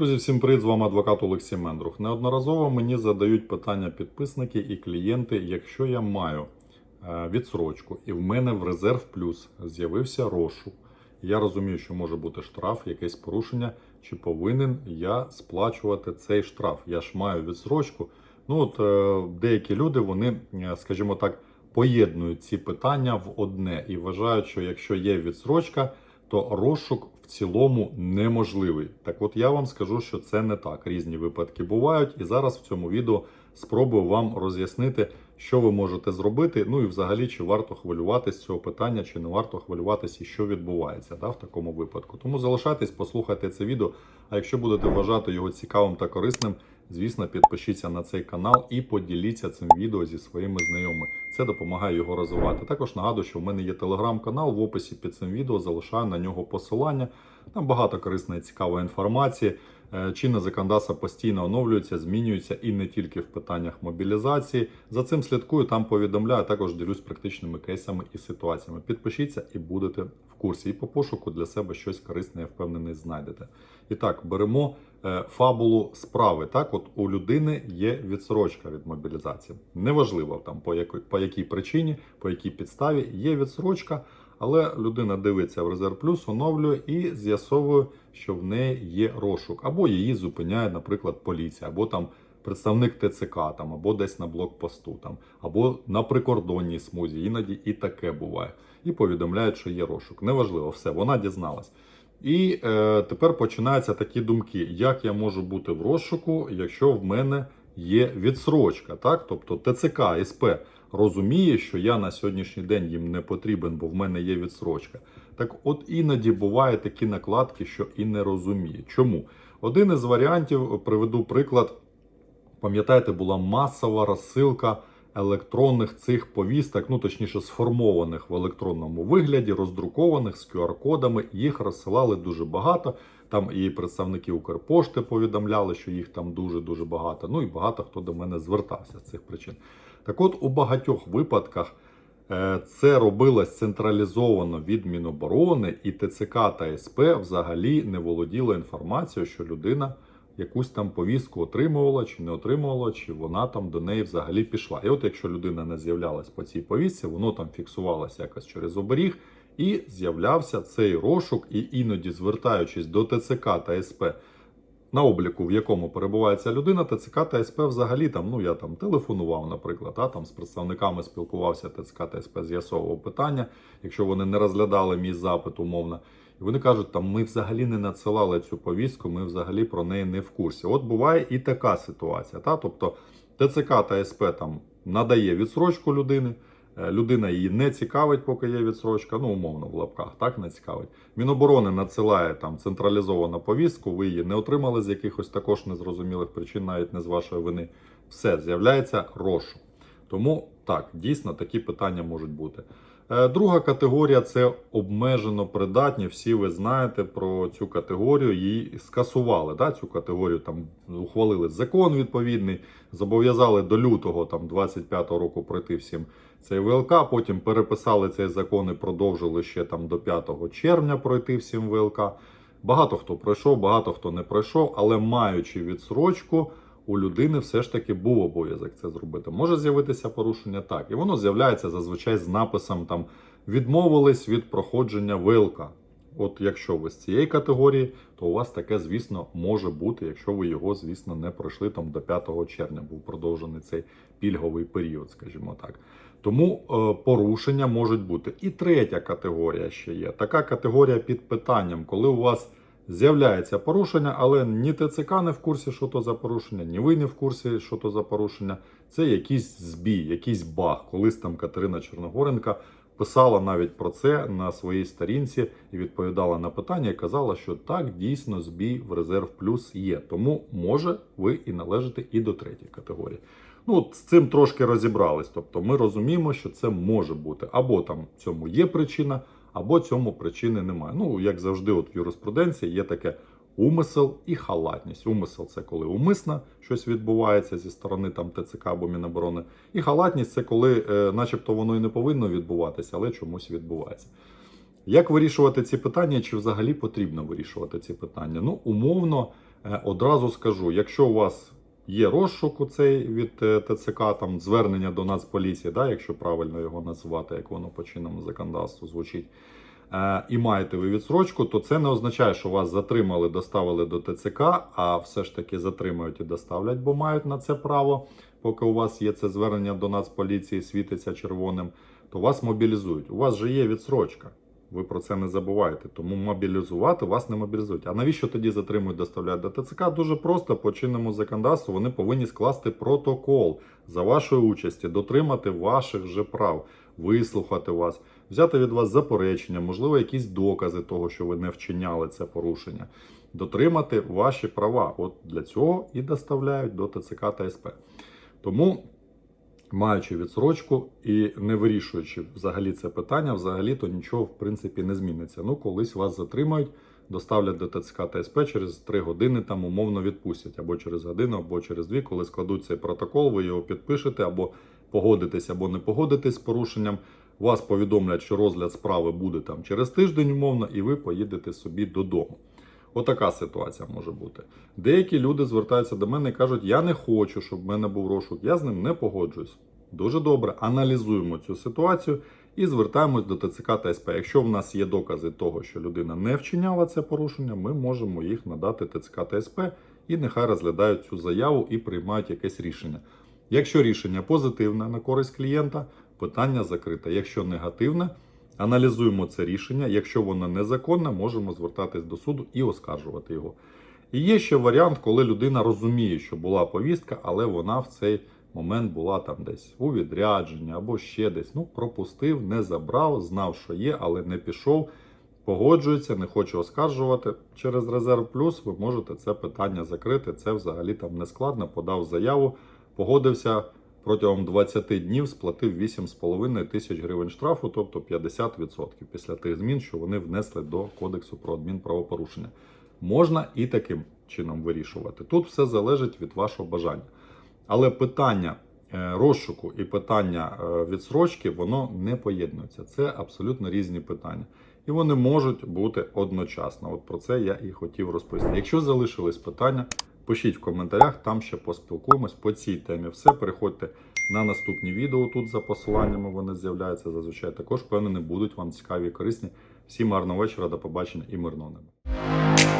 Друзі, всім привіт! З вами адвокат Олексій Мендрух. Неодноразово мені задають питання підписники і клієнти, якщо я маю е, відсрочку і в мене в резерв плюс з'явився розшук. Я розумію, що може бути штраф, якесь порушення, чи повинен я сплачувати цей штраф. Я ж маю відсрочку. Ну от е, деякі люди, вони, е, скажімо так, поєднують ці питання в одне і вважають, що якщо є відсрочка, то розшук в цілому неможливий. Так от я вам скажу, що це не так. Різні випадки бувають, і зараз в цьому відео спробую вам роз'яснити, що ви можете зробити. Ну і взагалі, чи варто хвилюватися з цього питання, чи не варто хвилюватися, і що відбувається да, в такому випадку. Тому залишайтесь, послухайте це відео. А якщо будете вважати його цікавим та корисним, звісно, підпишіться на цей канал і поділіться цим відео зі своїми знайомими. Це допомагає його розвивати. Також нагадую, що в мене є телеграм-канал. В описі під цим відео залишаю на нього посилання. Там багато корисної цікавої інформації. Е, Чинне законодавство постійно оновлюється, змінюється і не тільки в питаннях мобілізації. За цим слідкую, там повідомляю, також ділюсь практичними кейсами і ситуаціями. Підпишіться і будете в курсі. І по пошуку для себе щось корисне, я впевнений, знайдете. І так, беремо е, фабулу справи. Так, от у людини є відсрочка від мобілізації. Неважливо там по якій, по якій причині, по якій підставі є відсрочка. Але людина дивиться в резерв плюс, оновлює і з'ясовує, що в неї є розшук, або її зупиняє, наприклад, поліція, або там представник ТЦК, там, або десь на блокпосту, там, або на прикордонній смузі. Іноді і таке буває. І повідомляють, що є розшук. Неважливо, все, вона дізналась. І е, тепер починаються такі думки: як я можу бути в розшуку, якщо в мене є відсрочка, так? Тобто ТЦК, СП розуміє, що я на сьогоднішній день їм не потрібен, бо в мене є відсрочка. Так от іноді бувають такі накладки, що і не розуміє. Чому? Один із варіантів приведу приклад. Пам'ятаєте, була масова розсилка електронних цих повісток, ну точніше, сформованих в електронному вигляді, роздрукованих з QR-кодами. Їх розсилали дуже багато. Там і представники Укрпошти повідомляли, що їх там дуже дуже багато. Ну і багато хто до мене звертався з цих причин. Так от у багатьох випадках е, це робилось централізовано від Міноборони, і ТЦК та СП взагалі не володіли інформацією, що людина якусь там повістку отримувала чи не отримувала, чи вона там до неї взагалі пішла. І от якщо людина не з'являлась по цій повістці, воно там фіксувалося якось через оберіг, і з'являвся цей розшук, і іноді звертаючись до ТЦК та СП на обліку, в якому перебуває ця людина, ТЦК та СП взагалі там, ну я там телефонував, наприклад, а там з представниками спілкувався ТЦК та СП, з'ясовував питання, якщо вони не розглядали мій запит умовно. І вони кажуть, там ми взагалі не надсилали цю повістку, ми взагалі про неї не в курсі. От буває і така ситуація. Та? Тобто ТЦК та СП там надає відсрочку людини. Е, Людина її не цікавить, поки є відсрочка, ну умовно в лапках, так не цікавить. Міноборони надсилає там централізовану повістку, ви її не отримали з якихось також незрозумілих причин, навіть не з вашої вини. Все, з'являється розшук. Тому так, дійсно такі питання можуть бути. Е, Друга категорія це обмежено придатні. Всі ви знаєте про цю категорію. Її скасували. Да, Цю категорію там ухвалили закон відповідний, зобов'язали до лютого там 25-го року пройти всім цей ВЛК. Потім переписали цей закон і продовжили ще там до 5 червня пройти всім ВЛК. Багато хто пройшов, багато хто не пройшов, але маючи відсрочку. У людини все ж таки був обов'язок це зробити. Може з'явитися порушення так, і воно з'являється зазвичай з написом там відмовились від проходження ВЛК. От якщо ви з цієї категорії, то у вас таке, звісно, може бути, якщо ви його, звісно, не пройшли там до 5 червня, був продовжений цей пільговий період, скажімо так. Тому е, порушення можуть бути. І третя категорія ще є. Така категорія під питанням, коли у вас з'являється порушення, але ні ТЦК не в курсі, що то за порушення, ні ви не в курсі, що то за порушення. Це якийсь збій, якийсь баг. Колись там Катерина Чорногоренка писала навіть про це на своїй сторінці і відповідала на питання і казала, що так дійсно збій в резерв плюс є. Тому може ви і належите і до третьої категорії. Ну, от з цим трошки розібрались. Тобто ми розуміємо, що це може бути або там в цьому є причина, або цьому причини немає. Ну, як завжди, от в юриспруденції є таке умисел і халатність. Умисел це коли умисно щось відбувається зі сторони там ТЦК або Міноборони. І халатність це коли, е, начебто, воно і не повинно відбуватися, але чомусь відбувається. Як вирішувати ці питання, чи взагалі потрібно вирішувати ці питання? Ну, умовно, Е, Одразу скажу, якщо у вас є розшук у цей від е, ТЦК, там звернення до Нацполіції, да, якщо правильно його назвати, як воно по чинному законодавству звучить, е, і маєте ви відсрочку, то це не означає, що вас затримали, доставили до ТЦК, а все ж таки затримають і доставлять, бо мають на це право. Поки у вас є це звернення до Нацполіції, світиться червоним, то вас мобілізують. У вас же є відсрочка. Ви про це не забуваєте. Тому мобілізувати вас не мобілізують. А навіщо тоді затримують, доставляють до ТЦК? Дуже просто по чинному законодавству вони повинні скласти протокол за вашої участі, дотримати ваших же прав, вислухати вас, взяти від вас заперечення, можливо, якісь докази того, що ви не вчиняли це порушення, дотримати ваші права. От для цього і доставляють до ТЦК та СП. Тому маючи відсрочку і не вирішуючи взагалі це питання, взагалі то нічого в принципі не зміниться. Ну, колись вас затримають, доставлять до ТЦК та СП через 3 години там умовно відпустять, або через годину, або через дві, коли складуть цей протокол, ви його підпишете, або погодитесь, або не погодитесь з порушенням. Вас повідомлять, що розгляд справи буде там через тиждень, умовно, і ви поїдете собі додому. Отака ситуація може бути. Деякі люди звертаються до мене і кажуть, я не хочу, щоб в мене був розшук, я з ним не погоджуюсь. Дуже добре, аналізуємо цю ситуацію і звертаємось до ТЦК та СП. Якщо в нас є докази того, що людина не вчиняла це порушення, ми можемо їх надати ТЦК та СП і нехай розглядають цю заяву і приймають якесь рішення. Якщо рішення позитивне на користь клієнта, питання закрите. Якщо негативне, аналізуємо це рішення. Якщо воно незаконне, можемо звертатись до суду і оскаржувати його. І є ще варіант, коли людина розуміє, що була повістка, але вона в цей момент була там десь у відрядженні або ще десь. Ну, пропустив, не забрав, знав, що є, але не пішов. Погоджується, не хоче оскаржувати через резерв плюс. Ви можете це питання закрити. Це взагалі там не складно. Подав заяву, погодився протягом 20 днів, сплатив 8,5 тисяч гривень штрафу, тобто 50% після тих змін, що вони внесли до кодексу про адмінправопорушення. Можна і таким чином вирішувати. Тут все залежить від вашого бажання. Але питання е, розшуку і питання е, відсрочки воно не поєднується. Це абсолютно різні питання. І вони можуть бути одночасно. От про це я і хотів розповісти. Якщо залишились питання, пишіть в коментарях, там ще поспілкуємось по цій темі. Все, переходьте на наступні відео тут за посиланнями. Вони з'являються зазвичай. Також впевнений, будуть вам цікаві і корисні. Всім гарного вечора, до побачення і мирного неба.